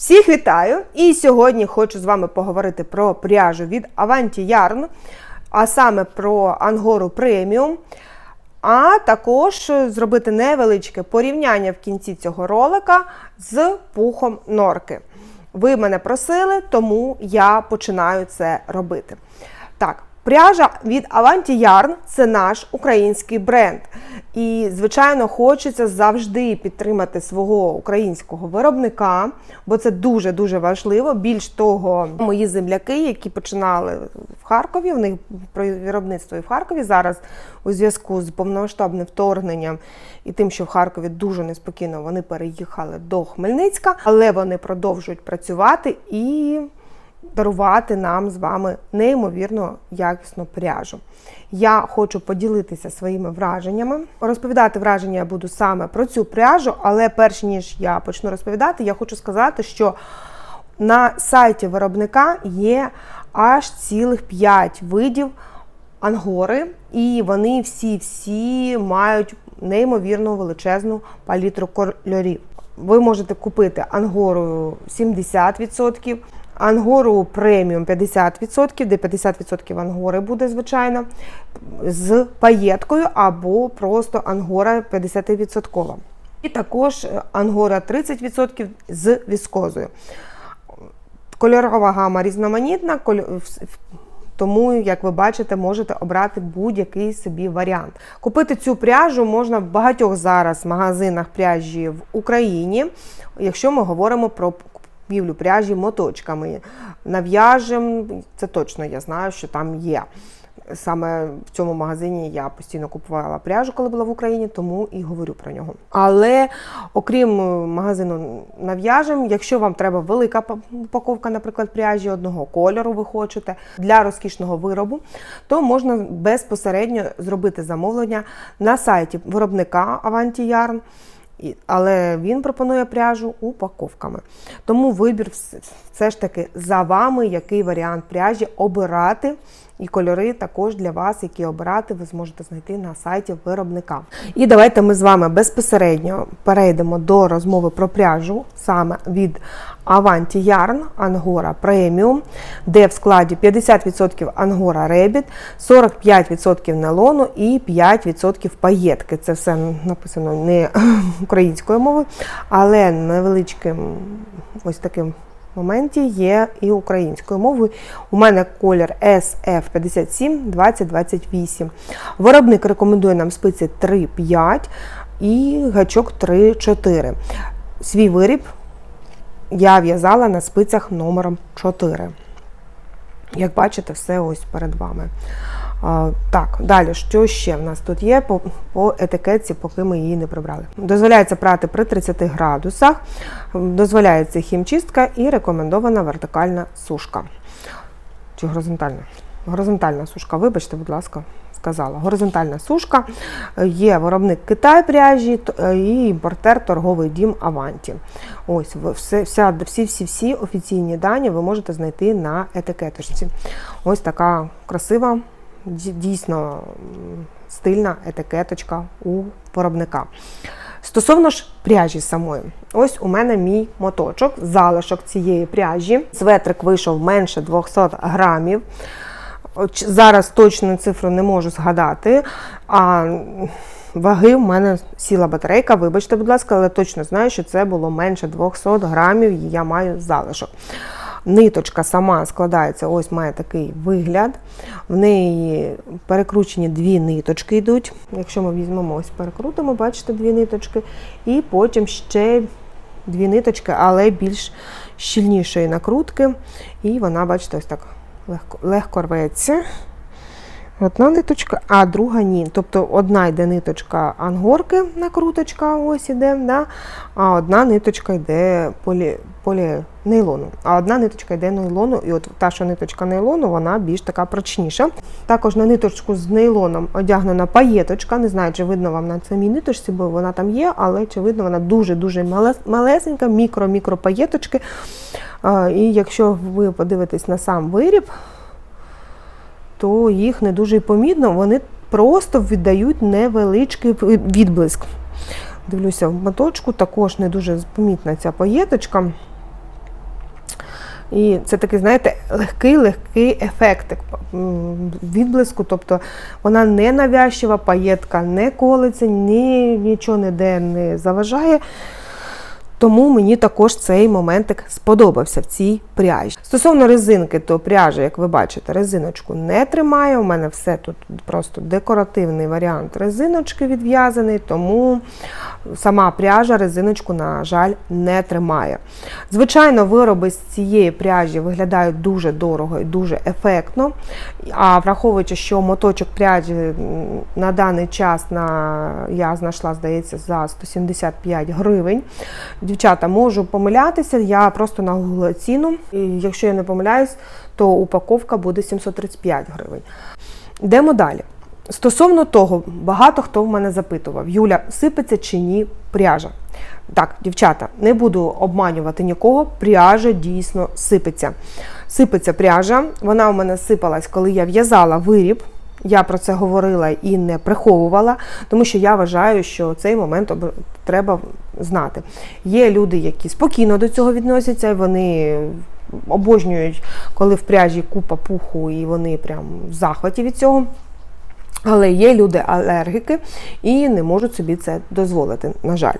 Всіх вітаю! І сьогодні хочу з вами поговорити про пряжу від Avanti Yarn, а саме про Ангору преміум. А також зробити невеличке порівняння в кінці цього ролика з пухом норки. Ви мене просили, тому я починаю це робити. Так, пряжа від Avanti Yarn – це наш український бренд. І, звичайно, хочеться завжди підтримати свого українського виробника, бо це дуже-дуже важливо. Більш того, мої земляки, які починали в Харкові, в них виробництво і в Харкові зараз у зв'язку з повномасштабним вторгненням і тим, що в Харкові дуже неспокійно вони переїхали до Хмельницька, але вони продовжують працювати і дарувати нам з вами неймовірно якісну пряжу. Я хочу поділитися своїми враженнями. Розповідати враження я буду саме про цю пряжу, але перш ніж я почну розповідати, я хочу сказати, що на сайті виробника є аж цілих 5 видів ангори, і вони всі-всі мають неймовірно величезну палітру кольорів. Ви можете купити ангору 70%. Ангору преміум 50%, де 50% ангори буде, звичайно, з паєткою або просто ангора 50%. І також ангора 30% з віскозою. Кольорова гама різноманітна, тому, як ви бачите, можете обрати будь-який собі варіант. Купити цю пряжу можна в багатьох зараз магазинах пряжі в Україні, якщо ми говоримо про купівлю пряжі моточками. Нав'яжем, це точно я знаю, що там є. Саме в цьому магазині я постійно купувала пряжу, коли була в Україні, тому і говорю про нього. Але окрім магазину нав'яжем, якщо вам треба велика упаковка, наприклад, пряжі одного кольору, ви хочете для розкішного виробу, то можна безпосередньо зробити замовлення на сайті виробника Avanti Yarn але він пропонує пряжу упаковками. Тому вибір все ж таки за вами, який варіант пряжі обирати. І кольори також для вас, які обирати, ви зможете знайти на сайті виробника. І давайте ми з вами безпосередньо перейдемо до розмови про пряжу саме від Avanti Yarn Angora Premium, де в складі 50% Angora Rabbit, 45% нейлону і 5% паєтки. Це все написано не українською мовою, але невеличким ось таким моменті є і українською мовою. У мене колір SF57 2028. Виробник рекомендує нам спиці 3-5 і гачок 3-4. Свій виріб я в'язала на спицях номером 4. Як бачите, все ось перед вами. Так, далі, що ще в нас тут є по по етикетці, поки ми її не прибрали. Дозволяється прати при 30 градусах, дозволяється хімчистка і рекомендована вертикальна сушка. Чи горизонтальна? Горизонтальна сушка, вибачте, будь ласка, сказала. Горизонтальна сушка, є виробник Китай пряжі і імпортер торговий дім Аванті. Ось всі-всі-всі офіційні дані ви можете знайти на етикеточці. Ось така красива дійсно стильна етикеточка у виробника. Стосовно ж пряжі самої, ось у мене мій моточок, залишок цієї пряжі. Светрик вийшов менше 200 грамів. Зараз точну цифру не можу згадати. А ваги в мене сіла батарейка, вибачте, будь ласка, але точно знаю, що це було менше 200 грамів, і я маю залишок. Ниточка сама складається, ось має такий вигляд. В неї перекручені дві ниточки йдуть. Якщо ми візьмемо, ось перекрутимо, бачите, дві ниточки. І потім ще дві ниточки, але більш щільнішої накрутки. І вона, бачите, ось так легко, легко рветься. Одна ниточка, а друга ні. Тобто одна йде ниточка ангорки, накруточка, ось іде, да? а одна ниточка йде полі, полінейлону. А одна ниточка йде нейлону, і от та, що ниточка нейлону, вона більш така прочніша. Також на ниточку з нейлоном одягнена паєточка. Не знаю, чи видно вам на самій ниточці, бо вона там є, але чи видно, вона дуже-дуже малесенька, мікро-мікро паєточки. І якщо ви подивитесь на сам виріб, то їх не дуже помітно, вони просто віддають невеличкий відблиск. Дивлюся в моточку, також не дуже помітна ця паєточка. І це такий, знаєте, легкий, легкий ефектик відблиску. Тобто вона не навязчива, паєтка не колиться, ні, нічого ніде не заважає. Тому мені також цей моментик сподобався в цій пряжі. Стосовно резинки, то пряжа, як ви бачите, резиночку не тримає. У мене все тут просто декоративний варіант резиночки відв'язаний, тому сама пряжа резиночку, на жаль, не тримає. Звичайно, вироби з цієї пряжі виглядають дуже дорого і дуже ефектно. А враховуючи, що моточок пряжі на даний час на, я знайшла, здається, за 175 гривень. Дівчата, можу помилятися, я просто нагуглила ціну. І якщо я не помиляюсь, то упаковка буде 735 гривень. Йдемо далі. Стосовно того, багато хто в мене запитував: Юля, сипеться чи ні пряжа? Так, дівчата, не буду обманювати нікого, пряжа дійсно сипеться. Сипеться пряжа, вона у мене сипалась, коли я в'язала виріб. Я про це говорила і не приховувала, тому що я вважаю, що цей момент треба знати. Є люди, які спокійно до цього відносяться, вони обожнюють, коли в пряжі купа пуху, і вони прям в захваті від цього. Але є люди алергіки і не можуть собі це дозволити, на жаль.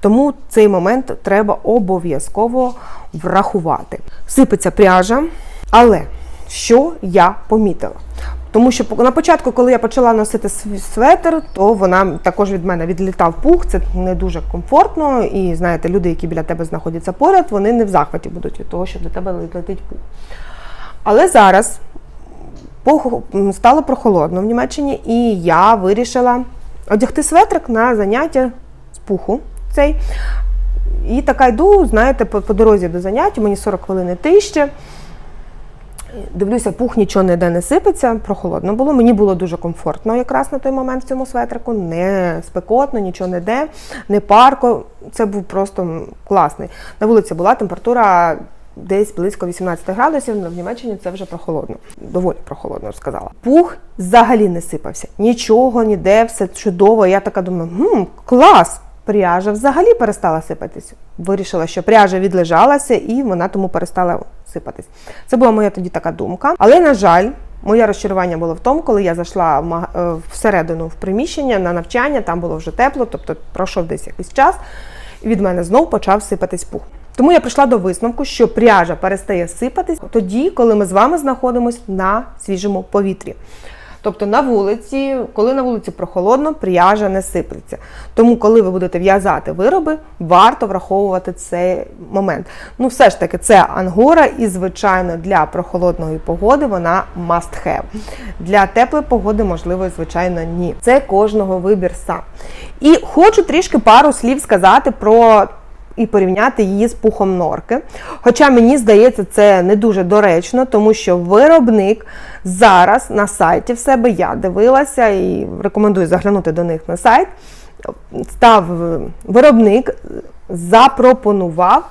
Тому цей момент треба обов'язково врахувати. Сипеться пряжа, але що я помітила? Тому що на початку, коли я почала носити светр, то вона також від мене відлітав пух, це не дуже комфортно. І знаєте, люди, які біля тебе знаходяться поряд, вони не в захваті будуть від того, що до тебе летить пух. Але зараз стало прохолодно в Німеччині, і я вирішила одягти светрик на заняття з пуху цей. І така йду, знаєте, по, по дорозі до заняття, мені 40 хвилин йти ще. Дивлюся, пух нічого ніде не сипеться, прохолодно було. Мені було дуже комфортно якраз на той момент в цьому светрику. Не спекотно, нічого не де, не парко. Це був просто класний. На вулиці була температура десь близько 18 градусів, але в Німеччині це вже прохолодно. Доволі прохолодно, сказала. Пух взагалі не сипався. Нічого, ніде, все чудово. Я така думаю, хм, клас! Пряжа взагалі перестала сипатись. Вирішила, що пряжа відлежалася і вона тому перестала сипатись. Це була моя тоді така думка. Але, на жаль, моє розчарування було в тому, коли я зайшла е, всередину в приміщення на навчання, там було вже тепло, тобто пройшов десь якийсь час, і від мене знов почав сипатись пух. Тому я прийшла до висновку, що пряжа перестає сипатись тоді, коли ми з вами знаходимося на свіжому повітрі. Тобто на вулиці, коли на вулиці прохолодно, пряжа не сиплеться. Тому, коли ви будете в'язати вироби, варто враховувати цей момент. Ну, все ж таки, це ангора, і, звичайно, для прохолодної погоди вона must have. Для теплої погоди, можливо, звичайно, ні. Це кожного вибір сам. І хочу трішки пару слів сказати про і порівняти її з пухом норки. Хоча мені здається, це не дуже доречно, тому що виробник зараз на сайті в себе я дивилася і рекомендую заглянути до них на сайт. Став виробник, запропонував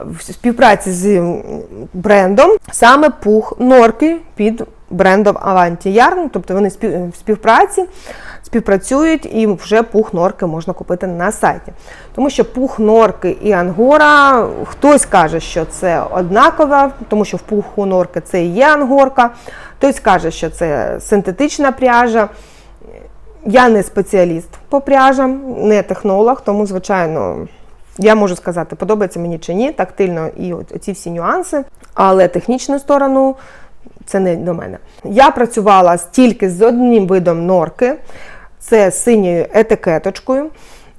в співпраці з брендом саме пух норки під брендом Avanti Yarn, тобто вони в співпраці співпрацюють і вже пух норки можна купити на сайті. Тому що пух норки і ангора, хтось каже, що це однаково, тому що в пуху норки це і є ангорка, хтось каже, що це синтетична пряжа. Я не спеціаліст по пряжам, не технолог, тому, звичайно, я можу сказати, подобається мені чи ні, тактильно і от ці всі нюанси, але технічну сторону це не до мене. Я працювала тільки з одним видом норки, це синьою етикеточкою.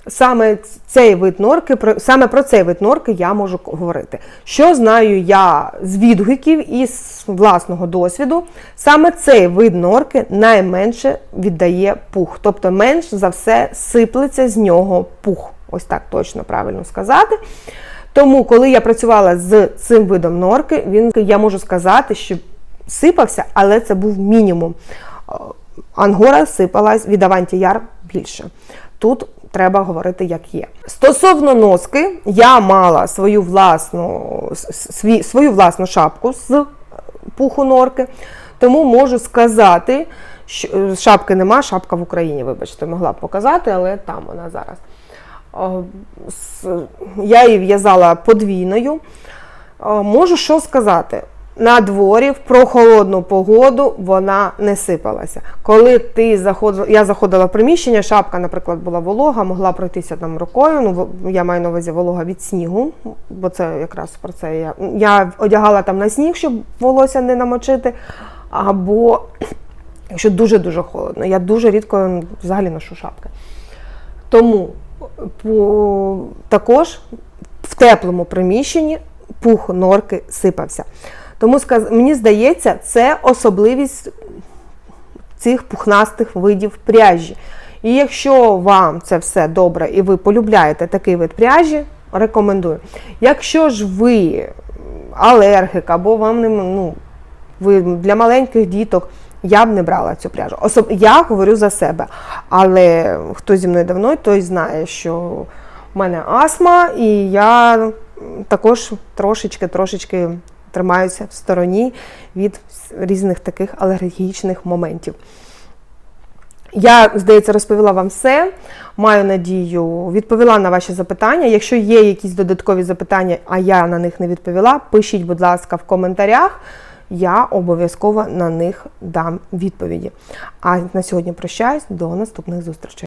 Саме цей вид норки, саме про цей вид норки я можу говорити. Що знаю я з відгуків і з власного досвіду, саме цей вид норки найменше віддає пух, тобто менш за все сиплеться з нього пух. Ось так точно правильно сказати. Тому, коли я працювала з цим видом норки, він я можу сказати, що сипався, але це був мінімум. Е, Ангора сипалась від Аванті Яр більше. Тут треба говорити, як є. Стосовно носки, я мала свою власну, свій, свою власну шапку з пуху норки, тому можу сказати, що е, шапки нема, шапка в Україні, вибачте, могла б показати, але там вона зараз. Я її в'язала подвійною. Е, Можу що сказати. На дворі в прохолодну погоду вона не сипалася. Коли ти заходила, я заходила в приміщення, шапка, наприклад, була волога, могла пройтися там рукою. Ну, я маю на увазі волога від снігу, бо це якраз про це я. Я одягала там на сніг, щоб волосся не намочити. Або якщо дуже-дуже холодно, я дуже рідко взагалі ношу шапки. Тому по, також в теплому приміщенні пух норки сипався. Тому мені здається, це особливість цих пухнастих видів пряжі. І якщо вам це все добре і ви полюбляєте такий вид пряжі, рекомендую. Якщо ж ви алергик або вам не ну, ви для маленьких діток, я б не брала цю пряжу. Особ... Я говорю за себе. Але хто зі мною давно, той знає, що в мене астма, і я також трошечки-трошечки тримаюся в стороні від різних таких алергічних моментів. Я, здається, розповіла вам все. Маю надію, відповіла на ваші запитання. Якщо є якісь додаткові запитання, а я на них не відповіла, пишіть, будь ласка, в коментарях. Я обов'язково на них дам відповіді. А на сьогодні прощаюсь до наступних зустрічей.